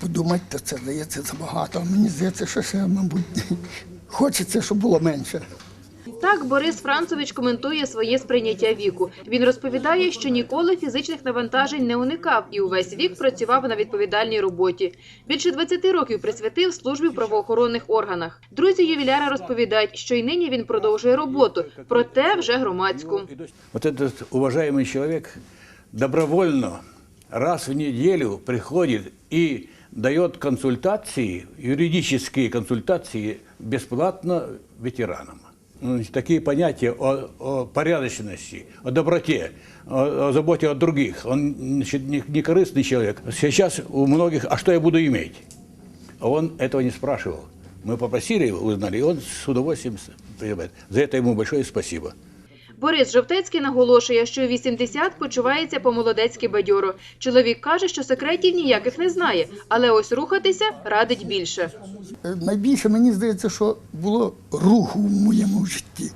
Подумайте, це здається забагато. Мені здається, що ще, мабуть, хочеться, щоб було менше. Так Борис Францович коментує своє сприйняття віку. Він розповідає, що ніколи фізичних навантажень не уникав і увесь вік працював на відповідальній роботі. Більше 20 років присвятив службі в правоохоронних органах. Друзі ювіляра розповідають, що й нині він продовжує роботу, проте вже громадську. Вот этот уважаемый человек добровольно раз в неделю приходит и дает консультации, юридические консультации бесплатно ветеранам. Ну, Такие понятия о, о порядочности, о доброте, о, о заботе о других. Он значит, не, не корыстный человек. Сейчас у многих, а что я буду иметь? А он этого не спрашивал. Мы попросили его, узнали, и он с удовольствием принимает. За это ему большое спасибо. Борис Жовтецький наголошує, що у 80 почувається по-молодецьки бадьоро. Чоловік каже, що секретів ніяких не знає, але ось рухатися радить більше. Найбільше мені здається, що було руху в моєму житті.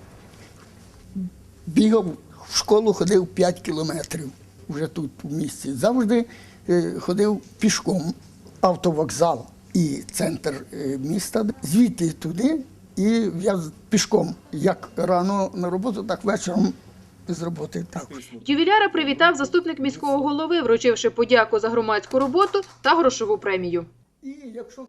Бігав в школу, ходив 5 кілометрів вже тут у місті. Завжди е, ходив пішком, автовокзал і центр е, міста. Звідти туди, і я пішком, як рано на роботу, так вечором з роботи також. Ювіляра привітав заступник міського голови, вручивши подяку за громадську роботу та грошову премію. І якщо